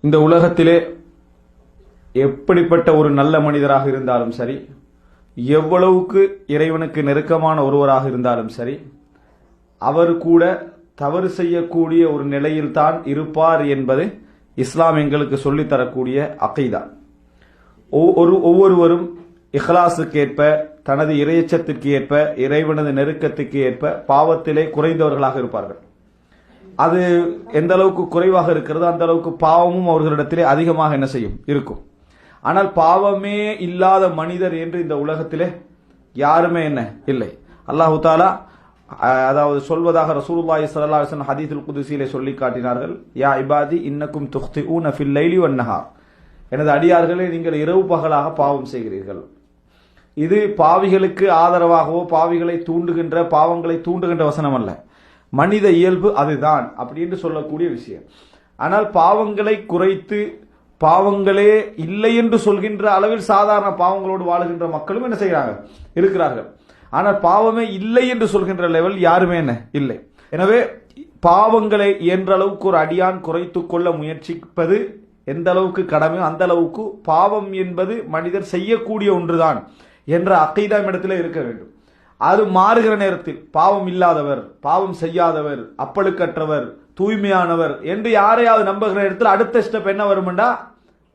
இந்த உலகத்திலே எப்படிப்பட்ட ஒரு நல்ல மனிதராக இருந்தாலும் சரி எவ்வளவுக்கு இறைவனுக்கு நெருக்கமான ஒருவராக இருந்தாலும் சரி அவர் கூட தவறு செய்யக்கூடிய ஒரு நிலையில்தான் இருப்பார் என்பது இஸ்லாம் எங்களுக்கு சொல்லித் தரக்கூடிய அகைதா. ஒரு ஒவ்வொருவரும் இஹ்லாஸுக்கு ஏற்ப தனது இறையச்சத்திற்கு ஏற்ப இறைவனது நெருக்கத்துக்கு ஏற்ப பாவத்திலே குறைந்தவர்களாக இருப்பார்கள். அது எந்த அளவுக்கு குறைவாக இருக்கிறதோ அந்த அளவுக்கு பாவமும் அவர்களிடத்திலே அதிகமாக என்ன செய்யும்? இருக்கும். ஆனால் பாவமே இல்லாத மனிதர் என்று இந்த உலகத்திலே யாருமே என்ன? இல்லை. அல்லாஹு தாலா அதாவது சொல்வதாக ரசூலுல்லாஹி ஸல்லல்லாஹு அலைஹி வஸல்லம் ஹதீஸுல் குதுஸிலே சொல்லி காட்டினார்கள் யா இபாதி இன்னக்கும் துக்திஊன ஃபில் லைலி வன் நஹார். எனது அடியார்களே நீங்கள் இரவு பகலாக பாவம் செய்கிறீர்கள். இது பாவிகளுக்கு ஆதரவாகவோ பாவிகளை தூண்டுகின்ற பாவங்களை தூண்டுகின்ற வசனம் அல்ல. மனித இயல்பு அதுதான் அப்படின்னு சொல்லக்கூடிய விஷயம். ஆனால் பாவங்களை குறைத்து பாவங்களே இல்லை என்று சொல்கின்ற அளவில் சாதாரண பாவங்களோடு வாழுகின்ற மக்களும் என்ன செய்கிறாங்க இருக்கிறார்கள். ஆனால் பாவமே இல்லை என்று சொல்கின்ற லெவல் யாருமே என்ன? இல்லை. எனவே பாவங்களை என்ற அளவுக்கு ஒரு அடியான் குறைத்து கொள்ள முயற்சிப்பது எந்த அளவுக்கு கடமையோ அந்த அளவுக்கு பாவம் என்பது மனிதர் செய்யக்கூடிய ஒன்றுதான் என்ற அக்கைதாம் இடத்துல இருக்க வேண்டும். அது மாறுகிற நேரத்தில் பாவம் இல்லாதவர் பாவம் செய்யாதவர் அப்பழுக்கற்றவர் தூய்மையானவர் என்று யாரையாவது நம்புகிற இடத்துல அடுத்த ஸ்டெப் என்ன வரும்டா?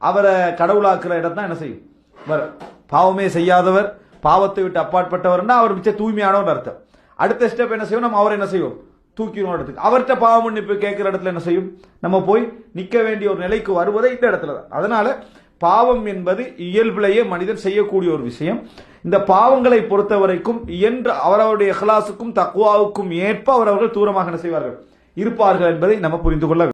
அவரை கடவுளாக்குற இடம் தான் என்ன செய்யும்? வரும் பாவமே செய்யாதவர் பாவத்தை விட்டு அப்பாற்பட்டவர்னா அவர் மிச்ச தூய்மையானவர் அர்த்தம். அடுத்த ஸ்டெப் என்ன செய்வோம் நம்ம அவரை என்ன செய்வோம்? தூக்கிடும் இடத்துக்கு. அவர்கிட்ட பாவ மன்னிப்பு கேட்குற இடத்துல என்ன செய்யும்? நம்ம போய் நிற்க வேண்டிய ஒரு நிலைக்கு வருவதே இந்த இடத்துல தான். அதனால பாவம் என்பது இயல்பிலேயே மனிதன் செய்யக்கூடிய ஒரு விஷயம். இந்த பாவங்களை பொறுத்த வரைக்கும் என்று அவரவருடைய இஹ்லாசுக்கும் தக்குவாவுக்கும் ஏற்ப அவரவர்கள் தூரமாக என்ன செய்வார்கள்? இருப்பார்கள் என்பதை நம்ம புரிந்து கொள்ள